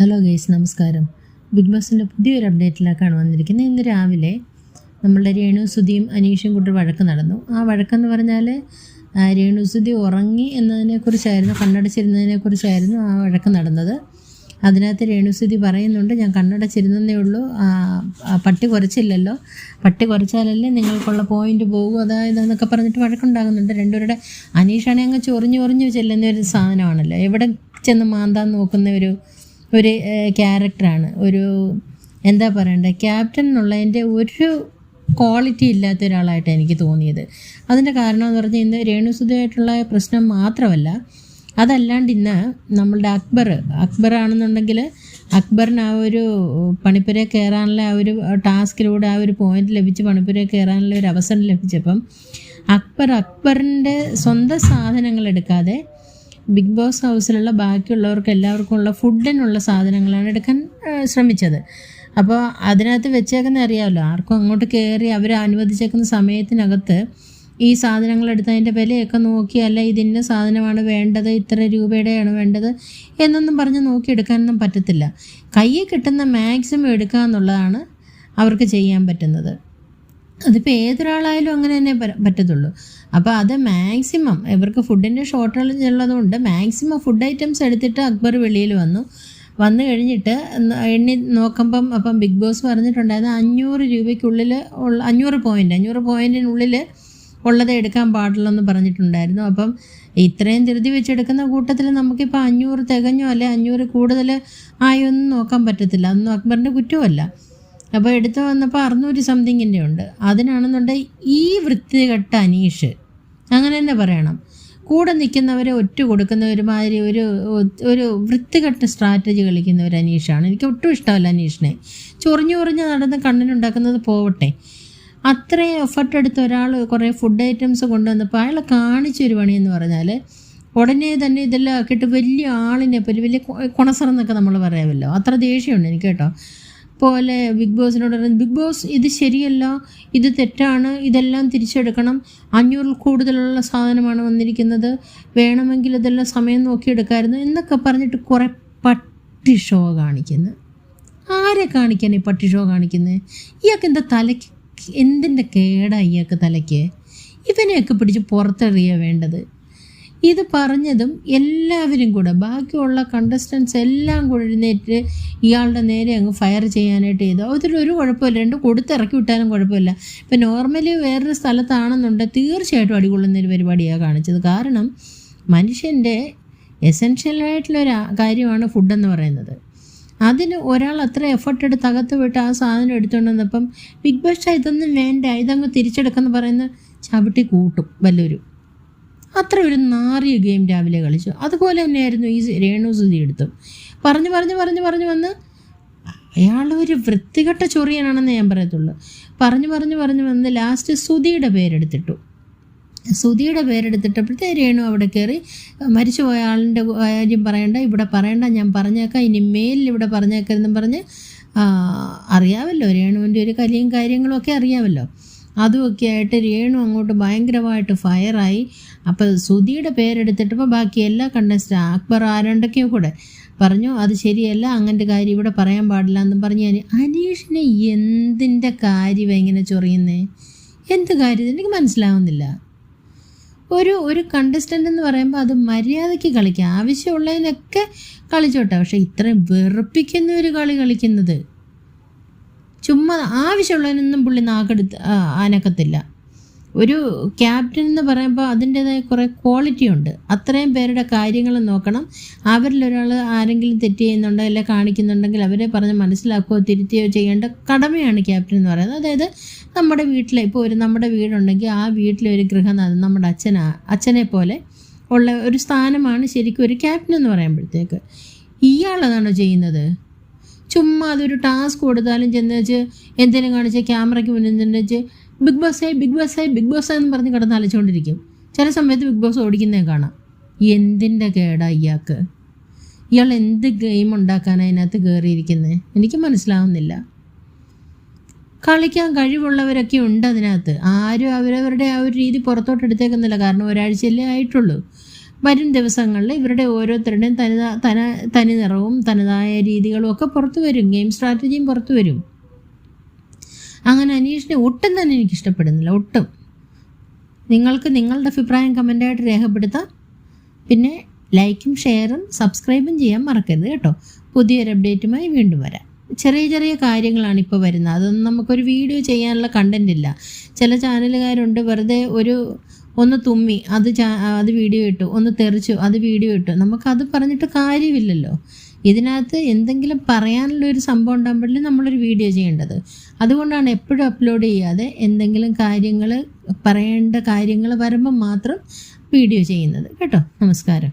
Hello guys നമസ്കാരം. Big ബോസിന്റെ പുതിയൊരു അപ്ഡേറ്റിലേക്കാണ് വന്നിരിക്കുന്നത്. ഇന്ന് രാവിലെ നമ്മളുടെ രേണു സുധിയും അനീഷും കൂട്ടി വഴക്ക് നടന്നു. ആ വഴക്കെന്ന് പറഞ്ഞാൽ രേണു സുധി ഉറങ്ങി എന്നതിനെക്കുറിച്ചായിരുന്നു കണ്ണടച്ചിരുന്നതിനെക്കുറിച്ചായിരുന്നു ആ വഴക്ക് നടന്നത്. അതിനകത്ത് രേണു സുധി പറയുന്നുണ്ട് ഞാൻ കണ്ണടച്ചിരുന്നതേ ഉള്ളൂ. പട്ടി കുറച്ചില്ലല്ലോ. പട്ടി കുറച്ചാലല്ലേ നിങ്ങൾക്കുള്ള പോയിന്റ് പോകും. അതായത് എന്നൊക്കെ പറഞ്ഞിട്ട് വഴക്കുണ്ടാകുന്നുണ്ട്. രണ്ടുപേരുടെ അനീഷാണെ അങ്ങ് ചൊറിഞ്ഞു ചൊറിഞ്ഞു ചെല്ലുന്ന ഒരു സാധനമാണല്ലോ. എവിടെ ചെന്ന് മാന്താൻ നോക്കുന്ന ഒരു ഒരു ക്യാരക്ടറാണ്. ഒരു എന്താ പറയണ്ടേ ക്യാപ്റ്റൻ എന്നുള്ളതിന്റെ ഒരു ക്വാളിറ്റി ഇല്ലാത്ത ഒരാളായിട്ട് എനിക്ക് തോന്നിയത്. അതിന്റെ കാരണം എന്ന് പറഞ്ഞാൽ ഇന്ന് രേണുസുധയായിട്ടുള്ള പ്രശ്നം മാത്രമല്ല അതല്ലാണ്ട് ഇന്ന് നമ്മളുടെ അക്ബർ അക്ബർ ആണെന്നുണ്ടെങ്കിൽ അക്ബറിന് ആ ഒരു പണിപ്പുരയെ കയറാനുള്ള ആ ഒരു ടാസ്കിലൂടെ ആ ഒരു പോയിന്റ് ലഭിച്ച് പണിപ്പുരയെ കയറാനുള്ള ഒരു അവസരം ലഭിച്ചപ്പം അക്ബർ അക്ബറിന്റെ സ്വന്തം സാധനങ്ങൾ എടുക്കാതെ ബിഗ് ബോസ് ഹൗസിലുള്ള ബാക്കിയുള്ളവർക്ക് എല്ലാവർക്കും ഉള്ള ഫുഡിനുള്ള സാധനങ്ങളാണ് എടുക്കാൻ ശ്രമിച്ചത്. അപ്പോൾ അതിനകത്ത് വെച്ചേക്കുന്ന അറിയാമല്ലോ ആർക്കും അങ്ങോട്ട് കയറി അവർ അനുവദിച്ചേക്കുന്ന സമയത്തിനകത്ത് ഈ സാധനങ്ങൾ എടുത്ത് അതിന്റെ വിലയൊക്കെ നോക്കി അല്ല ഇതിന്റെ സാധനമാണ് വേണ്ടത് ഇത്ര രൂപയുടെയാണ് വേണ്ടത് എന്നൊന്നും പറഞ്ഞ് നോക്കിയെടുക്കാനൊന്നും പറ്റത്തില്ല. കയ്യിൽ കിട്ടുന്ന മാക്സിമം എടുക്കുക എന്നുള്ളതാണ് അവർക്ക് ചെയ്യാൻ പറ്റുന്നത്. അതിപ്പോൾ ഏതൊരാളായാലും അങ്ങനെ തന്നെ പറ്റത്തുള്ളൂ. അപ്പോൾ അത് മാക്സിമം ഇവർക്ക് ഫുഡിന്റെ ഷോർട്ടേജ് ഉള്ളതുകൊണ്ട് മാക്സിമം ഫുഡ് ഐറ്റംസ് എടുത്തിട്ട് അക്ബർ വെളിയിൽ വന്നു. വന്നു കഴിഞ്ഞിട്ട് എണ്ണി നോക്കുമ്പം അപ്പം ബിഗ് ബോസ് പറഞ്ഞിട്ടുണ്ടായിരുന്നു അഞ്ഞൂറ് രൂപയ്ക്കുള്ളിൽ ഉള്ള അഞ്ഞൂറ് പോയിന്റ് അഞ്ഞൂറ് പോയിന്റിനുള്ളിൽ ഉള്ളത് എടുക്കാൻ പാടുള്ളൂ പറഞ്ഞിട്ടുണ്ടായിരുന്നു. അപ്പം ഇത്രയും ധൃതി വെച്ചെടുക്കുന്ന കൂട്ടത്തിൽ നമുക്കിപ്പോൾ അഞ്ഞൂറ് തികഞ്ഞോ അല്ലെ അഞ്ഞൂറ് കൂടുതൽ ഒന്നും നോക്കാൻ പറ്റത്തില്ല. അതൊന്നും അക്ബറിന്റെ കുറ്റമല്ല. അപ്പോൾ എടുത്തു വന്നപ്പോൾ അറുന്നൂറ്റി സംതിങ്ങിന്റെ ഉണ്ട്. അതിനാണെന്നുണ്ടെങ്കിൽ ഈ വൃത്തികെട്ട അനീഷ് അങ്ങനെ തന്നെ പറയണം. കൂടെ നിൽക്കുന്നവരെ ഒറ്റ കൊടുക്കുന്ന ഒരുമാതിരി ഒരു ഒരു വൃത്തികെട്ട സ്ട്രാറ്റജി കളിക്കുന്ന ഒരു അനീഷാണ്. എനിക്ക് ഒട്ടും ഇഷ്ടമല്ല അനീഷിനെ. ചൊറിഞ്ഞു ചൊറിഞ്ഞ് നടന്ന് കണ്ണിനുണ്ടാക്കുന്നത് പോവട്ടെ. അത്രയും എഫർട്ട് എടുത്ത ഒരാൾ കുറേ ഫുഡ് ഐറ്റംസ് കൊണ്ടുവന്നപ്പോൾ അയാൾ കാണിച്ചൊരു പണിയെന്ന് പറഞ്ഞാൽ ഉടനെ തന്നെ ഇതെല്ലാം ആക്കിയിട്ട് വലിയ ആളിനെ പറ്റി വലിയ കുണസറെന്നൊക്കെ നമ്മൾ പറയാമല്ലോ. അത്ര ദേഷ്യമുണ്ട് എനിക്ക് കേട്ടോ. പോലെ ബിഗ് ബോസിനോട് പറയുന്നത് ബിഗ് ബോസ് ഇത് ശരിയല്ല ഇത് തെറ്റാണ് ഇതെല്ലാം തിരിച്ചെടുക്കണം. അഞ്ഞൂറിൽ കൂടുതലുള്ള സാധനമാണ് വന്നിരിക്കുന്നത്. വേണമെങ്കിൽ ഇതെല്ലാം സമയം നോക്കി എടുക്കാമായിരുന്നു എന്നൊക്കെ പറഞ്ഞിട്ട് കുറേ പട്ടി ഷോ കാണിക്കുന്നു. ആരെ കാണിക്കാൻ ഈ പട്ടി ഷോ കാണിക്കുന്നത് ഇയാൾക്ക് എന്താ തലയ്ക്ക് എന്തിന്റെ കേടാണ് ഇയാൾക്ക് തലയ്ക്ക്? ഇവനെയൊക്കെ പിടിച്ച് പുറത്തെറിയുക വേണ്ടത്. ഇത് പറഞ്ഞതും എല്ലാവരും കൂടെ ബാക്കിയുള്ള കണ്ടസ്റ്റൻസ് എല്ലാം കൂടെ എഴുന്നേറ്റ് ഇയാളുടെ നേരെ അങ്ങ് ഫയർ ചെയ്യാനായിട്ട് ചെയ്തു. അതിൽ ഒരു കുഴപ്പമില്ല രണ്ട് കൊടുത്തിറക്കി വിട്ടാലും കുഴപ്പമില്ല. ഇപ്പം നോർമലി വേറൊരു സ്ഥലത്താണെന്നുണ്ടെങ്കിൽ തീർച്ചയായിട്ടും അടികൊള്ളുന്ന ഒരു പരിപാടിയാണ് കാണിച്ചത്. കാരണം മനുഷ്യന്റെ എസെൻഷ്യലായിട്ടുള്ളൊരു കാര്യമാണ് ഫുഡെന്ന് പറയുന്നത്. അതിന് ഒരാൾ അത്ര എഫർട്ട് എടുത്ത് അകത്ത് വിട്ട് ആ സാധനം എടുത്തുകൊണ്ട് വന്നപ്പം ബിഗ് ബോസ് ഇതൊന്നും വേണ്ട ഇതങ്ങ് തിരിച്ചെടുക്കെന്ന് പറയുന്ന ചവിട്ടി കൂട്ടും വല്ലൊരു. അത്ര ഒരു നാറിയ ഗെയിം രാവിലെ കളിച്ചു. അതുപോലെ തന്നെയായിരുന്നു ഈ രേണു സുധി എടുത്തും. പറഞ്ഞു പറഞ്ഞു പറഞ്ഞു പറഞ്ഞു വന്ന് അയാൾ ഒരു വൃത്തികെട്ട ചൊറിയനാണെന്ന് ഞാൻ പറയത്തുള്ളൂ. പറഞ്ഞു പറഞ്ഞു പറഞ്ഞു വന്ന് ലാസ്റ്റ് സുധിയുടെ പേരെടുത്തിട്ടു. സുധിയുടെ പേരെടുത്തിട്ടപ്പോഴത്തെ രേണു അവിടെ കയറി മരിച്ചു പോയ ആളിന്റെ കാര്യം പറയണ്ട ഇവിടെ പറയണ്ട ഞാൻ പറഞ്ഞേക്കാം ഇനി മേലിൽ ഇവിടെ പറഞ്ഞേക്കരുതെന്നും പറഞ്ഞ് അറിയാമല്ലോ രേണുവിന്റെ ഒരു കലിയും കാര്യങ്ങളും ഒക്കെ അറിയാമല്ലോ അതുമൊക്കെ ആയിട്ട് രേണു അങ്ങോട്ട് ഭയങ്കരമായിട്ട് ഫയറായി. അപ്പോൾ സുധിയുടെ പേരെടുത്തിട്ടപ്പോൾ ബാക്കി എല്ലാ കണ്ടസ്റ്റും അക്ബർ ആരണ്ടൊക്കെയോ കൂടെ പറഞ്ഞു അത് ശരിയല്ല അങ്ങനത്തെ കാര്യം ഇവിടെ പറയാൻ പാടില്ല എന്നും പറഞ്ഞു ഞാൻ അനീഷിനെ എന്തിന്റെ കാര്യം ഇങ്ങനെ ചൊറിയുന്നേ? എന്ത് കാര്യം എനിക്ക് മനസ്സിലാവുന്നില്ല. ഒരു ഒരു കണ്ടസ്റ്റന്റ് എന്ന് പറയുമ്പോൾ അത് മര്യാദയ്ക്ക് കളിക്കാം. ആവശ്യമുള്ളതിനൊക്കെ കളിച്ചോട്ടെ. പക്ഷേ ഇത്രയും വെറുപ്പിക്കുന്ന ഒരു കളി കളിക്കുന്നത് ചുമ്മാ ആവശ്യമുള്ളതിനൊന്നും പുള്ളി നാക്കെടുത്ത് ആനക്കത്തില്ല. ഒരു ക്യാപ്റ്റൻ എന്ന് പറയുമ്പോൾ അതിന്റേതായ കുറേ ക്വാളിറ്റി ഉണ്ട്. അത്രയും പേരുടെ കാര്യങ്ങൾ നോക്കണം. അവരിൽ ഒരാൾ ആരെങ്കിലും തെറ്റ് ചെയ്യുന്നുണ്ടോ അല്ലെ കാണിക്കുന്നുണ്ടെങ്കിൽ അവരെ പറഞ്ഞ് മനസ്സിലാക്കുകയോ തിരുത്തുകയോ ചെയ്യേണ്ട കടമയാണ് ക്യാപ്റ്റൻ എന്ന് പറയുന്നത്. അതായത് നമ്മുടെ വീട്ടിലെ ഇപ്പോൾ ഒരു നമ്മുടെ വീടുണ്ടെങ്കിൽ ആ വീട്ടിലെ ഒരു ഗൃഹനാഥൻ നമ്മുടെ അച്ഛനാ അച്ഛനെ പോലെ ഉള്ള ഒരു സ്ഥാനമാണ് ശരിക്കും ഒരു ക്യാപ്റ്റൻ എന്ന് പറയുമ്പോഴത്തേക്ക്. ഇയാളതാണോ ചെയ്യുന്നത്? ചുമ്മാ അതൊരു ടാസ്ക് കൊടുത്താലും ചെന്ന് വെച്ച് എന്തെങ്കിലും കാണിച്ച് ക്യാമറയ്ക്ക് മുന്നിൽ നിന്ന് വെച്ച് ബിഗ് ബോസായി ബിഗ് ബോസായി ബിഗ് ബോസ് എന്ന് പറഞ്ഞ് കിടന്ന് അലച്ചുകൊണ്ടിരിക്കും. ചില സമയത്ത് ബിഗ് ബോസ് ഓടിക്കുന്നേ കാണാം. എന്തിന്റെ കേടാ ഇയാൾക്ക്? ഇയാൾ എന്ത് ഗെയിം ഉണ്ടാക്കാനാണ് അതിനകത്ത് കയറിയിരിക്കുന്നത് എനിക്ക് മനസ്സിലാവുന്നില്ല. കളിക്കാൻ കഴിവുള്ളവരൊക്കെ ഉണ്ട് അതിനകത്ത്. ആരും അവരവരുടെ ആ ഒരു രീതി പുറത്തോട്ട് എടുത്തേക്കുന്നില്ല. കാരണം ഒരാഴ്ചയല്ലേ ആയിട്ടുള്ളൂ. വരും ദിവസങ്ങളിൽ ഇവരുടെ ഓരോരുത്തരുടെയും തനിതാ തന തനി നിറവും തനതായ രീതികളും ഒക്കെ പുറത്തു വരും. ഗെയിം സ്ട്രാറ്റജിയും പുറത്തു വരും. അങ്ങനെ അനീഷിനെ ഒട്ടും തന്നെ എനിക്ക് ഇഷ്ടപ്പെടുന്നില്ല. ഒട്ടും. നിങ്ങൾക്ക് നിങ്ങളുടെ അഭിപ്രായം കമന്റായിട്ട് രേഖപ്പെടുത്താം. പിന്നെ ലൈക്കും ഷെയറും സബ്സ്ക്രൈബും ചെയ്യാൻ മറക്കരുത് കേട്ടോ. പുതിയൊരു അപ്ഡേറ്റുമായി വീണ്ടും വരാം. ചെറിയ ചെറിയ കാര്യങ്ങളാണ് ഇപ്പോൾ വരുന്നത്. അതൊന്നും നമുക്കൊരു വീഡിയോ ചെയ്യാനുള്ള കണ്ടന്റ് ഇല്ല. ചില ചാനലുകാരുണ്ട് വെറുതെ ഒരു ഒന്ന് തുമ്മി അത് അത് വീഡിയോ ഇട്ടു ഒന്ന് തെറിച്ചു അത് വീഡിയോ ഇട്ടു. നമുക്കത് പറഞ്ഞിട്ട് കാര്യമില്ലല്ലോ. ഇതിനകത്ത് എന്തെങ്കിലും പറയാനുള്ള ഒരു സംഭവം ഉണ്ടാകുമ്പോഴേ നമ്മളൊരു വീഡിയോ ചെയ്യേണ്ടത്. അതുകൊണ്ടാണ് എപ്പോഴും അപ്ലോഡ് ചെയ്യാതെ എന്തെങ്കിലും കാര്യങ്ങൾ പറയേണ്ട കാര്യങ്ങൾ വരുമ്പം മാത്രം വീഡിയോ ചെയ്യുന്നത്. കേട്ടോ നമസ്കാരം.